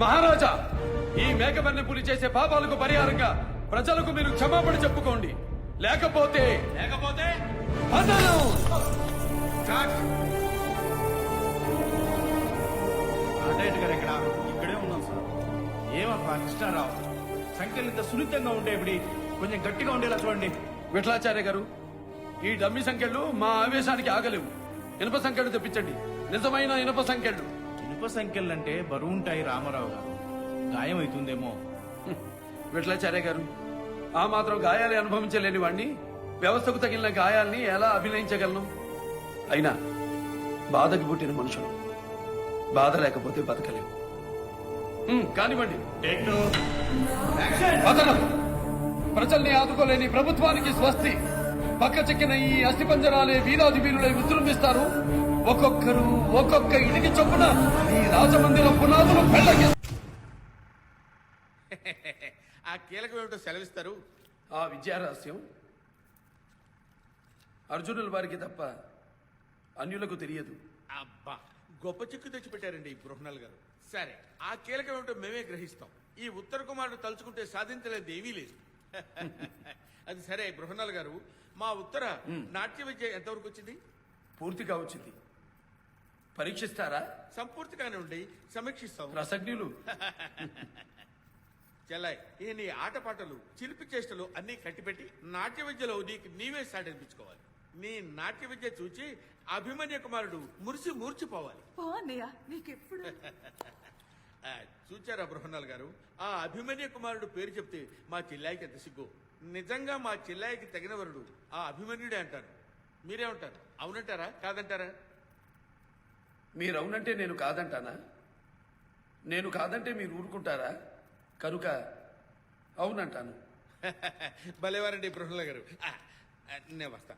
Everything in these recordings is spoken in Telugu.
మహారాజా ఈ మేకబన్నె పులి చేసే పాపాలకు పరిహారంగా ప్రజలకు మీరు క్షమాపణ చెప్పుకోండి. లేకపోతే లేకపోతే పతనం! అటైట్ గారు ఎక్కడ? ఇక్కడే ఉన్నాం సార్. ఏమప్పా కృష్ణారావు? సంఖ్యలు ఇంత సున్నితంగా ఉండేవిడి కొంచెం గట్టిగా ఉండేలా చూడండి. విఠలాచార్య గారు ఈ డమ్మి సంఖ్యలు మా ఆవేశానికి ఆగలేవు. ఇనుప సంఖ్యలు తెప్పించండి. నిజమైన ఇనుప సంఖ్యలు. ఇనుప సంఖ్యలు అంటే బరువు ఉంటాయి రామారావు గారు. గాయం అవుతుందేమో విఠలాచార్య గారు ఆ మాత్రం గాయాలు అనుభవించలేని వాణ్ణి వ్యవస్థకు తగిలిన గాయాల్ని ఎలా అభినయించగలను? అయినా బాధకి పుట్టిన మనుషులు బాధ లేకపోతే బతకలేవు. హ్మ్, కానివ్వండి. ప్రజల్ని ఆదుకోలేని ప్రభుత్వానికి స్వస్తి. పక్క చెక్కిన ఈ అస్థిపంజరాలే వీరాది వీరులై విజృంభిస్తారు ఒక్కొక్కరు ఒక్కొక్క ఇంటికి చొప్పున ఈ రాజమందిర పునాదులు ఆ కీలకం ఏమిటో సెలవిస్తారు. ఆ విద్యారహస్యం అర్జునుల వారికి తప్ప అన్యులకు తెలియదు. అబ్బా గొప్ప చిక్కు తెచ్చి పెట్టారండి ఈ బృహణాల్ గారు. సరే ఆ కీలకం ఏమిటో మేమే గ్రహిస్తాం. ఈ ఉత్తర కుమారుడు తలుచుకుంటే సాధించలేదు ఏమీ లేదు. అది సరే బృహణాల్ గారు మా ఉత్తర నాట్య విద్య ఎంతవరకు వచ్చింది? పూర్తిగా వచ్చింది. పరీక్షిస్తారా? సంపూర్తిగానే ఉండి సమీక్షిస్తాం రసజ్ఞులు చెల్లాయ్ ఈ నీ ఆటపాటలు చిలిపి చేష్టలు అన్నీ కట్టిపెట్టి నాట్య విద్యలో నీకు నీవే సాటించుకోవాలి నీ నాట్య విద్య చూచి అభిమన్య కుమారుడు మురిసి మూర్చిపోవాలి. పో అన్నయ్య నీకెప్పుడు? ఆ, చూచారా బృహన్నాల్ గారు? ఆ అభిమన్య కుమారుడు పేరు చెప్తే మా చెల్లాయికి ఎంత సిగ్గు. నిజంగా మా చెల్లాయికి తగిన వరుడు ఆ అభిమన్యుడే అంటారు. మీరేమంటారు? అవునంటారా? కాదంటారా? మీరు అవునంటే నేను కాదంటానా? నేను కాదంటే మీరు ఊరుకుంటారా? కనుక అవునంటాను. భలేవారండి బృహన్నాల్ గారు. నేను వస్తా.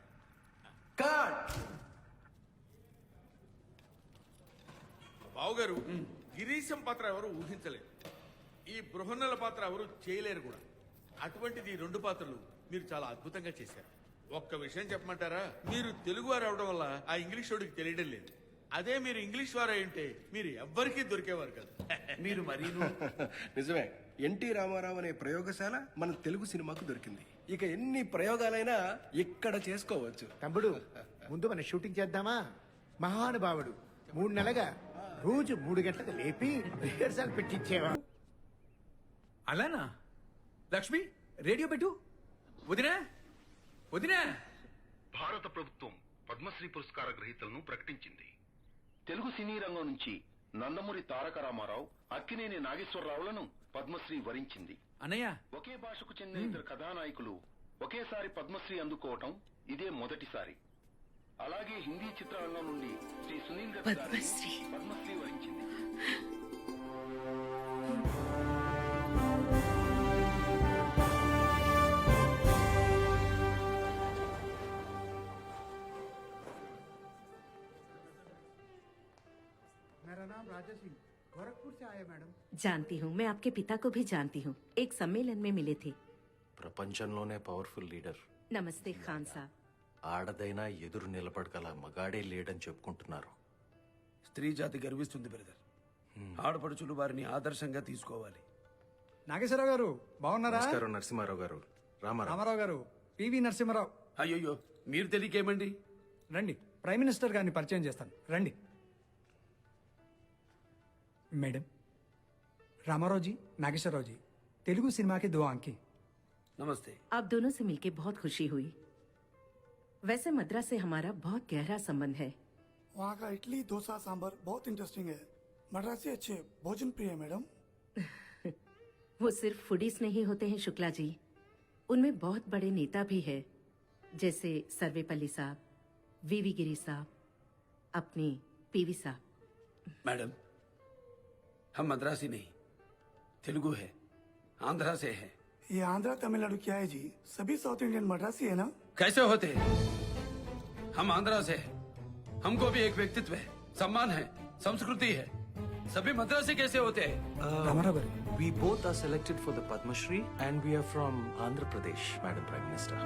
బావుగారు గిరీశం పాత్ర ఎవరు ఊహించలేరు ఈ బృహన్నల పాత్ర ఎవరు చేయలేరు కూడా. అటువంటిది రెండు పాత్రలు మీరు చాలా అద్భుతంగా చేశారు. ఒక్క విషయం చెప్పమంటారా? మీరు తెలుగు వారు అవడం వల్ల ఆ ఇంగ్లీష్ వాడికి తెలియడం లేదు. అదే మీరు ఇంగ్లీష్ వారు ఉంటే మీరు ఎవ్వరికీ దొరికేవారు కాదు. మీరు మరీను. నిజమే. ఎన్టీ రామారావు అనే ప్రయోగశాల మన తెలుగు సినిమాకు దొరికింది. ఇక ఎన్ని ప్రయోగాలైనా ఇక్కడ చేసుకోవచ్చు. తమ్ముడు ముందు మన షూటింగ్ చేద్దామా? మహానుభావుడు. మూడు నెలగా రోజు మూడు గంటలకు లేపి రిహర్సల్ పెట్టించేవా అలానా? లక్ష్మి రేడియో పెట్టు. వదినా వదినా. భారత ప్రభుత్వం పద్మశ్రీ పురస్కార గ్రహీతలను ప్రకటించింది. తెలుగు సినీ రంగం నుంచి నందమూరి తారక రామారావు అక్కినేని నాగేశ్వరరావులను పద్మశ్రీ వరించింది. అన్నయ్య ఒకే భాషకు చెందిన ఇద్దరు కథానాయకులు ఒకేసారి పద్మశ్రీ అందుకోవటం ఇదే మొదటిసారి. అలాగే హిందీ చిత్రరంగం నుండి శ్రీ సునీల్ పద్మశ్రీ. పద్మశ్రీ వరించింది. राजा सिंह गोरखपुर से आया मैडम जानती हूँ मैं आपके पिता को भी जानती हूँ एक सम्मेलन में मिले थे ప్రపంచంలోనే పవర్ఫుల్ లీడర్ नमस्ते खान साहब ఆడదైనా ఎదురు నిలబడగల మగాడే లేడని చెప్పుకుంటున్నారు స్త్రీ జాతి గర్విస్తుంది బ్రదర్ ఆడపడుచులు వారిని ఆదర్శంగా తీసుకోవాలి నాగేశ్వరరావు గారు బాగున్నారా నమస్కారం నరసింహారావు గారు రామారావు రామారావు గారు పివి నరసింహారావు అయ్యయ్యో మీరు తెలియకేమండి రండి ప్రైమ్ మినిస్టర్ గారిని పరిచయం చేస్తాను రండి मैडम रामाराव जी नागेश्वरराव जी तेलुगु सिनेमा के दो आँखें। नमस्ते। आप दोनों से मिलकर बहुत खुशी हुई। वैसे मद्रास से हमारा बहुत गहरा संबंध है। वहाँ का इडली डोसा सांभर बहुत इंटरेस्टिंग है। मद्रास से अच्छे भोजन प्रिय है मैडम। वो सिर्फ़ फूडीज नहीं होते हैं शुक्ला जी। उनमें बहुत बड़े नेता भी है। जैसे सर्वेपल्ली साहब वीवी गिरी साहब अपने पीवी साहब। मैडम हम मद्रासी नहीं तेलुगु है आंध्रा से है। ये आंध्रा तमिलनाडु क्या है जी? सभी साउथ इंडियन मद्रासी है ना? कैसे होते हैं? हम आंध्रा से है। हमको भी एक व्यक्तित्व है सम्मान है संस्कृति है। सभी मद्रासी कैसे होते हैं? We both are for the Padma Shri and we are from Andhra Pradesh madam prime minister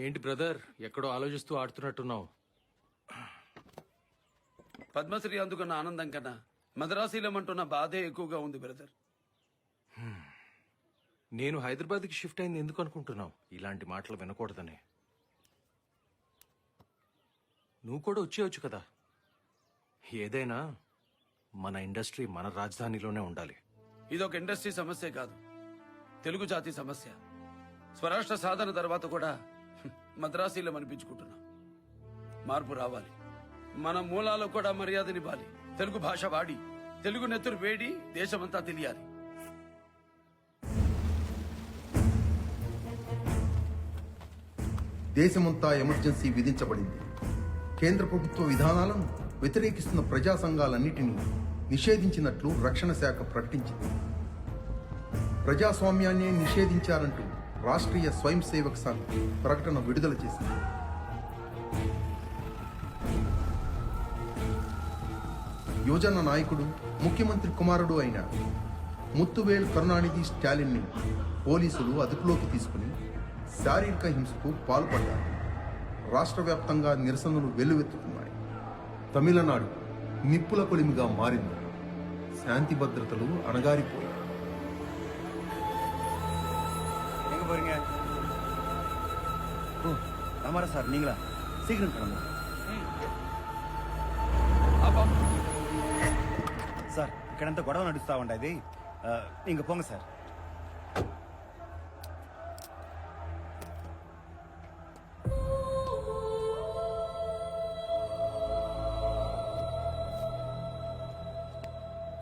ఏంటి బ్రదర్ ఎక్కడో ఆలోచిస్తూ ఆడుతున్నట్టున్నావు? పద్మశ్రీ అందుకున్న ఆనందం కన్నా మద్రాసీలమంటున్న బాధే ఎక్కువగా ఉంది బ్రదర్. నేను హైదరాబాద్కి షిఫ్ట్ అయింది ఎందుకు అనుకుంటున్నావు? ఇలాంటి మాటలు వినకూడదని. నువ్వు కూడా వచ్చేయచ్చు కదా. ఏదైనా మన ఇండస్ట్రీ మన రాజధానిలోనే ఉండాలి. ఇదొక ఇండస్ట్రీ సమస్య కాదు తెలుగు జాతి సమస్య. స్వరాష్ట్ర సాధన తర్వాత కూడా మద్రాసీలం అనిపించుకుంటున్నాం మార్పు రావాలి. మన మూలాలకు కూడా మర్యాదనివ్వాలి తెలుగు భాష వాడి తెలుగు నెత్తురు వేడి దేశమంతా తెలియాలి. దేశమంతా ఎమర్జెన్సీ విధించబడింది. కేంద్ర ప్రభుత్వ విధానాలను వ్యతిరేకిస్తున్న ప్రజా సంఘాలన్నిటినీ నిషేధించినట్లు రక్షణ శాఖ ప్రకటించింది. ప్రజాస్వామ్యాన్ని నిషేధించారంటూ రాష్ట్రీయ స్వయం సేవక్ సంఘ్ ప్రకటన విడుదల చేసింది. యువజన నాయకుడు ముఖ్యమంత్రి కుమారుడు అయిన ముత్తువేల్ కరుణానిధి స్టాలిన్ని పోలీసులు అదుపులోకి తీసుకుని శారీరక హింసకు పాల్పడ్డారు. రాష్ట్ర వ్యాప్తంగా నిరసనలు వెల్లువెత్తుతున్నాయి. తమిళనాడు నిప్పుల కొలిమిగా మారింది. శాంతి భద్రతలు అణగారిపోయాయి. எங்க போறீங்க ஓ ராமாரா சார் நீங்களா சீக்கிரம் கிளம்புங்க సార్ ఇక్కడంతా గొడవ నడుస్తా ఉండేది ఇంక పోంగ సార్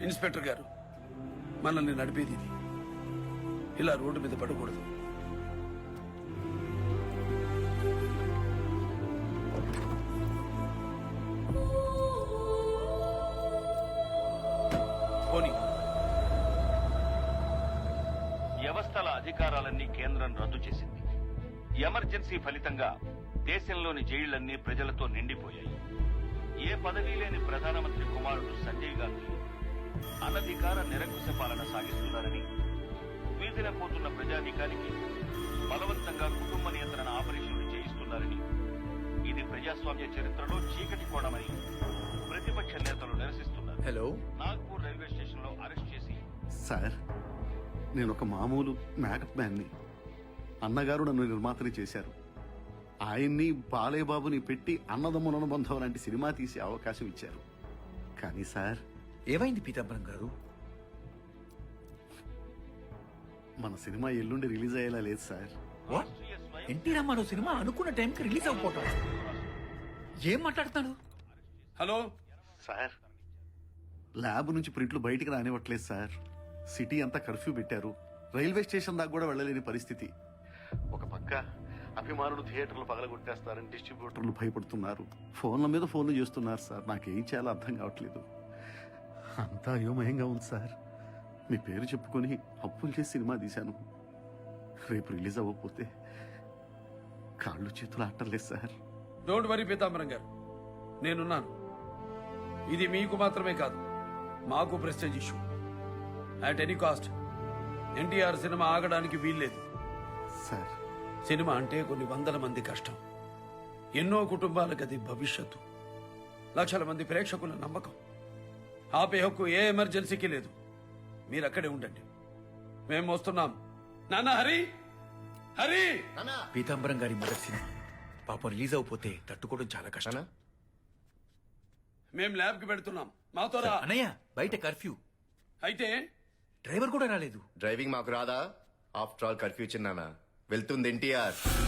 ఇన్స్పెక్టర్ గారు మనల్ని నడిపేది ఇది ఇలా రోడ్డు మీద పడకూడదు పోనీ వ్యవస్థల అధికారాలన్నీ కేంద్రం రద్దు చేసింది. ఎమర్జెన్సీ ఫలితంగా దేశంలోని జైళ్ళన్నీ ప్రజలతో నిండిపోయాయి. ఏ పదవీ లేని ప్రధానమంత్రి కుమారుడు సంజయ్ గాంధీ అనధికార నిరంకుశ పాలన సాగిస్తున్నారని వీధిన పోతున్న ప్రజాధికానికి బలవంతంగా కుటుంబ నియంత్రణ ఆపరేషన్లు చేయిస్తున్నారని ఇది ప్రజాస్వామ్య చరిత్రలో చీకటి కోణమని ప్రతిపక్ష నేతలు నిరసిస్తున్నారు. హలో. నాగ్పూర్ రైల్వే స్టేషన్లో అరెస్ట్ చేసి. సార్ నేను ఒక మామూలు మేకప్ మ్యాన్ని అన్నగారు నన్ను నిర్మాతని చేశారు. ఆయన్ని బాలయ్యబాబుని పెట్టి అన్నదమ్ముల అనుబంధం లాంటి సినిమా తీసే అవకాశం ఇచ్చారు. కానీ సార్ ఏమైంది పీతాంబరం గారు? మన సినిమా ఎల్లుండి రిలీజ్ అయ్యేలా లేదు sir. What NT Rama Rao cinema అనుకున్న టైంకి రిలీజ్ అవ్వకపోవటం? ఏం మాట్లాడుతున్నాడు హలో? సార్ ల్యాబ్ నుంచి ప్రింట్లు బయటికి రానివ్వట్లేదు సార్. సిటీ అంతా కర్ఫ్యూ పెట్టారు. రైల్వే స్టేషన్ దాకా కూడా వెళ్ళలేని పరిస్థితి. ఒక పక్క అభిమానులు థియేటర్లు పగలగొట్టేస్తారని డిస్ట్రిబ్యూటర్లు భయపడుతున్నారు. ఫోన్ల మీద ఫోన్లు చేస్తున్నారు సార్. నాకేం చేయాలో అర్థం కావట్లేదు. అంతా అయోమయంగా ఉంది సార్. మీ పేరు చెప్పుకొని అప్పులు చేసి సినిమా తీశాను. రేపు రిలీజ్ అవ్వకపోతే కాళ్ళు చేతులు ఆటలేదు sir. Don't worry Pitambaram garu. నేనున్నాను. ఇది మీకు మాత్రమే కాదు. మాకు prestige issue at any cost NTR cinema ఆగడానికి వీల్లేదు. సార్ సినిమా అంటే కొన్ని వందల మంది కష్టం. ఎన్నో కుటుంబాలకు అది భవిష్యత్తు. లక్షల మంది ప్రేక్షకుల నమ్మకం. ఆపే హక్కు ఏ ఎమర్జెన్సీకి లేదు. మీరు అక్కడే ఉండండి. మేము వస్తున్నాం. నాన్న హరి! హరి! పీతాంబరం గారి మొదటి సినిమా. పాపం రిలీజ్ అవకపోతే తట్టుకోవడం చాలా కష్టం. మేము ల్యాబ్కి పెడుతున్నాం. మాతో రా. అన్నయ్య బయట కర్ఫ్యూ. అయితే డ్రైవర్ కూడా రాలేదు. డ్రైవింగ్ మాకు రాదా? ఆఫ్టర్ ఆల్ కర్ఫ్యూ చిన్నానా. వెళ్తుంది ఎన్టీఆర్.